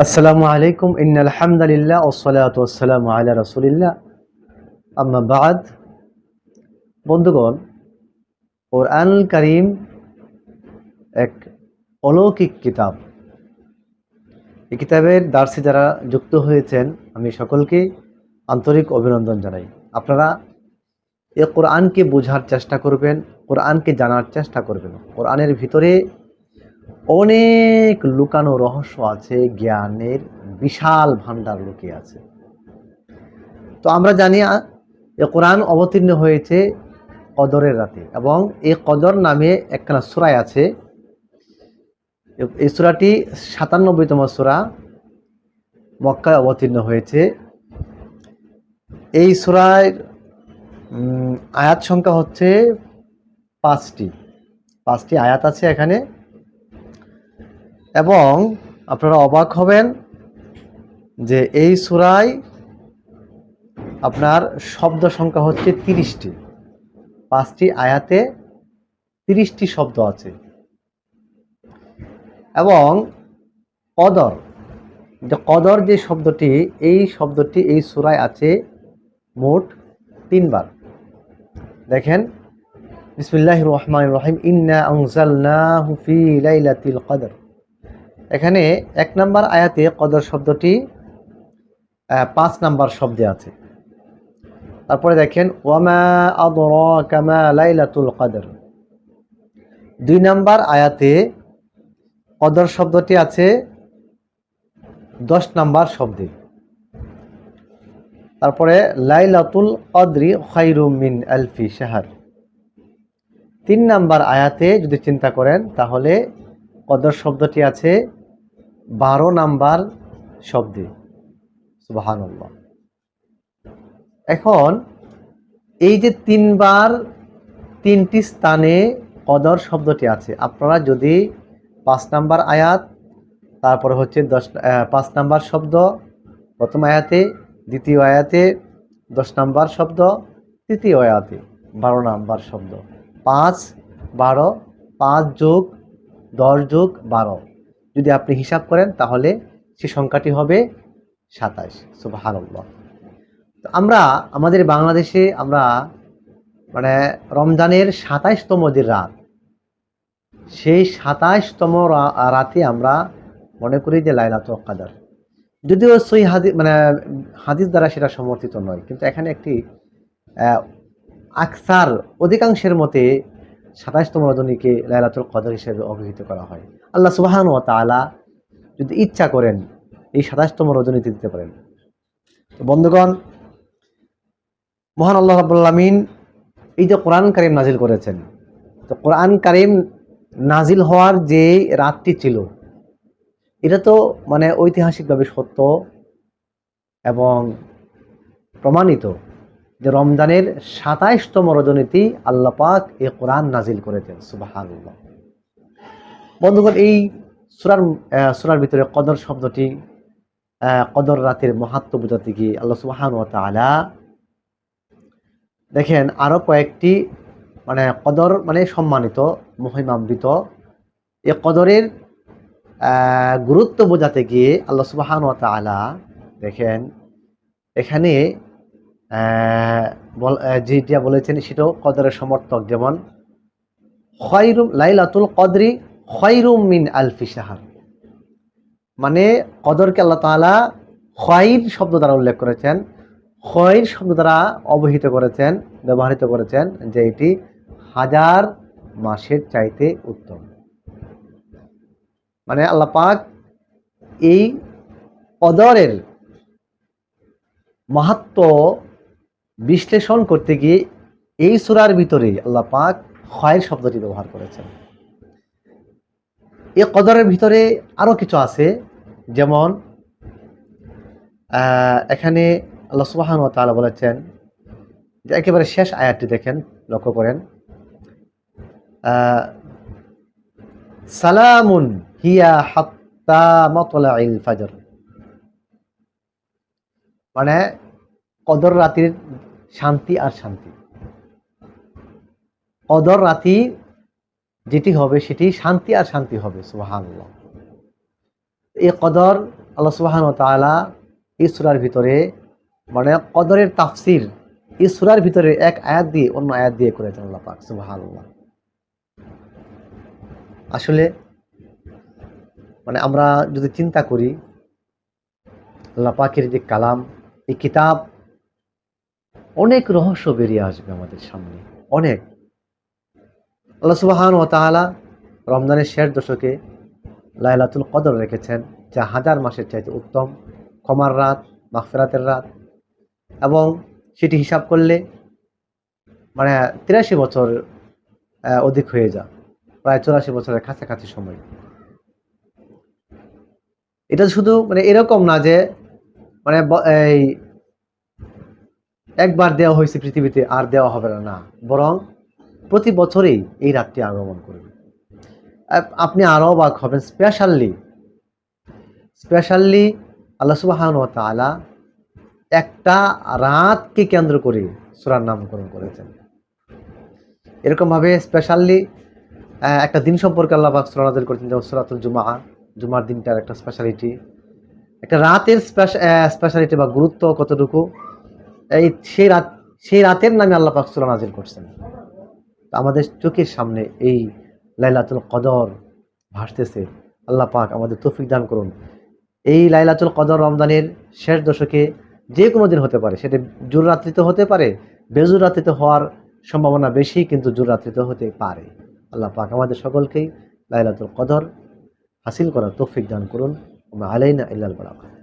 আসসালামু আলাইকুম, ইন্নাল হামদালিল্লাহ ওসসালাতু ওয়াসসালামু আলা রাসূলিল্লাহ। আম্মা বাদ। বন্ধুগণ কোরআন কারীম এক অলৌকিক কিতাব। এই কিতাবের দার্সে যারা যুক্ত হয়েছেন, আমি সকলকে আন্তরিক অভিনন্দন জানাই। আপনারা এ কোরআনকে বোঝার চেষ্টা করবেন, কোরআনকে জানার চেষ্টা করবেন। কোরআনের ভিতরে অনেক লুকানো রহস্য আছে, জ্ঞানের বিশাল ভান্ডার লুকিয়ে আছে। তো আমরা জানি এ কোরআন অবতীর্ণ হয়েছে কদরের রাতে এবং এই কদর নামে একখানা সুরায় আছে। এই সুরাটি সাতানব্বইতম সুরা মক্কায় অবতীর্ণ হয়েছে। এই সুরায় আয়াত সংখ্যা হচ্ছে পাঁচটি। পাঁচটি আয়াত আছে এখানে। এবং আপনারা অবাক হবেন যে এই সুরায় আপনার শব্দ সংখ্যা হচ্ছে তিরিশটি। পাঁচটি আয়াতে তিরিশটি শব্দ আছে। এবং কদর, যে কদর যে শব্দটি, এই শব্দটি এই সুরায় আছে মোট তিনবার। দেখেন বিসমিল্লাহ রহমান রহিম, ইন্না আনজালনাহু ফি লাইলাতিল কদর। এখানে এক নাম্বার আয়াতে কদর শব্দটি পাঁচ নাম্বার শব্দে আছে। তারপরে দেখেন, ওয়ামা আদরাকা মা লাইলাতুল কদর। দুই নাম্বার আয়াতে কদর শব্দটি আছে, দশ নাম্বার শব্দে। তারপরে, লাইলাতুল কদরি মিন আলফি শাহর। তিন নাম্বার আয়াতে যদি চিন্তা করেন, তাহলে কদর শব্দটি আছে বারো নাম্বার শব্দে সুবাহান্লাহ এখন এই যে তিনবার তিনটি স্থানে কদর শব্দটি আছে, আপনারা যদি পাঁচ নাম্বার আয়াত, তারপরে হচ্ছে দশ পাঁচ নাম্বার শব্দ, প্রথম আয়াতে, দ্বিতীয় আয়াতে, দশ নাম্বার শব্দ, তৃতীয় আয়াতে, বারো নাম্বার শব্দ। পাঁচ বারো, পাঁচ যোগ দশ যোগ বারো। যদি আপনি হিসাব করেন, তাহলে সে সংখ্যাটি হবে সাতাশ। সুবাহান্লাহ তো আমরা, আমাদের বাংলাদেশে আমরা মানে রমজানের সাতাইশতম যে রাত, সেই সাতাইশতম রাতে আমরা মনে করি যে লাইলাতুল কাদার। যদিও সই হাদিস মানে হাদিস দ্বারা সেটা সমর্থিত নয়, কিন্তু এখানে একটি আকসার অধিকাংশের মতে সাতাইশতম রজনীকে লাইলাতুল কদর হিসেবে অভিহিত করা হয়। আল্লাহ সুবাহান ও তাআলা যদি ইচ্ছা করেন, এই সাতাশতম রজনীতে দিতে পারেন। তো বন্ধুগণ, মহান আল্লাহ রাবুল্লামিন এই যে কোরআন কারিম নাজিল করেছেন, তো কোরআন কারিম নাজিল হওয়ার যে রাতটি ছিল, এটা তো মানে ঐতিহাসিকভাবে সত্য এবং প্রমাণিত। যে রমজানের সাতাইশতম রজনীতি আল্লাহ পাক এ কোরআন নাজিল করেছেন সুবাহান বন্ধুগণ, এই সুরার সুরার ভিতরে কদর শব্দটি কদর রাতের মাহাত্ম বোঝাতে গিয়ে আল্লাহ সুবাহান ও তাআলা দেখেন, আরও কয়েকটি মানে কদর মানে সম্মানিত, মহিমান্বিত এ কদরের গুরুত্ব বোঝাতে গিয়ে আল্লাহ সুবাহান ও তাআলা দেখেন, এখানে যেটা বলেছেন সেটাও কদরের সমর্থক। যেমন, খয়রুম লাইলাতুল কদরি খয়রুম মিন আলফি শাহার। মানে কদরকে আল্লাহ তাআলা খয়র শব্দ দ্বারা উল্লেখ করেছেন। খয়র শব্দ দ্বারা অবহিত করেছেন, ব্যবহৃত করেছেন, যে এটি হাজার মাসের চাইতে উত্তম। মানে আল্লাহ পাক এই কদরের মাহাত্ম বিশ্লেষণ করতে গিয়ে এই সুরার ভিতরে আল্লাহ পাক খয়ের শব্দটি ব্যবহার করেছেন। এই কদরের ভিতরে আরও কিছু আছে, যেমন এখানে আল্লাহ সুবাহান ও তাআলা বলেছেন যে একেবারে শেষ আয়াতটি দেখেন, লক্ষ্য করেন। সালামুন হিয়া হাত্তা মতলাইল ফাজর। মানে কদর রাতির শান্তি আর শান্তি। কদর রাতি যেটি হবে সেটি শান্তি আর শান্তি হবে, সুবহানাল্লাহ। এই কদর আল্লাহ সুবাহান তাআলা এই সূরার ভিতরে মানে কদরের তাফসির এই সূরার ভিতরে এক আয়াত দিয়ে, অন্য আয়াত দিয়ে করেছেন আল্লাহ পাক, সুবহানাল্লাহ। আসলে মানে আমরা যদি চিন্তা করি, আল্লাহ পাকের যে কালাম, এই কিতাব অনেক রহস্য বেরিয়ে আসবে আমাদের সামনে। অনেক। আল্লাহ সুবাহান ও তাআলা রমজানের শেষ দশকে লাইলাতুল কদর রেখেছেন, যা হাজার মাসের চাইতে উত্তম। ক্ষমার রাত, মাগফিরাতের রাত। এবং সেটি হিসাব করলে মানে তিরাশি বছর অধিক হয়ে যায় প্রায় চৌরাশি বছরের কাছাকাছি সময়। এটা শুধু মানে এরকম না যে মানে এই একবার দেওয়া হয়েছে পৃথিবীতে, আর দেওয়া হবে না বরং প্রতি বছরেই এই রাতটি আগমন করবে। আপনি আরও অবাক হবেন স্পেশালি স্পেশালি আল্লাহ সুবাহান ও তাআলা একটা রাতকে কেন্দ্র করে সূরার নামকরণ করেছেন। এরকমভাবে স্পেশালি একটা দিন সম্পর্কে আল্লাহ পাক সূরা করেছেন, যেমন সূরাতুল জুমা জুমার দিনটার একটা স্পেশালিটি একটা রাতের স্পেশালিটি বা গুরুত্ব কতটুকু এই সেই রাত, সেই রাতের নামে আল্লাহ পাক সূরা নাযিল করছেন। আমাদের চোখের সামনে এই লাইলাতুল কদর ভাসতেছে। আল্লাহ পাক আমাদের তৌফিক দান করুন। এই লাইলাতুল কদর রমজানের শেষ দশকে যে কোনো দিন হতে পারে। সেটা জোর রাত্রিতে হতে পারে, বেজুর রাত্রিতে হওয়ার সম্ভাবনা বেশি, কিন্তু জোর রাত্রিতে হতে পারে। আল্লাহ পাক আমাদের সকলকেই লাইলাতুল কদর হাসিল করার তৌফিক দান করুন। আলাইনা ইল্লাল বারাকাত।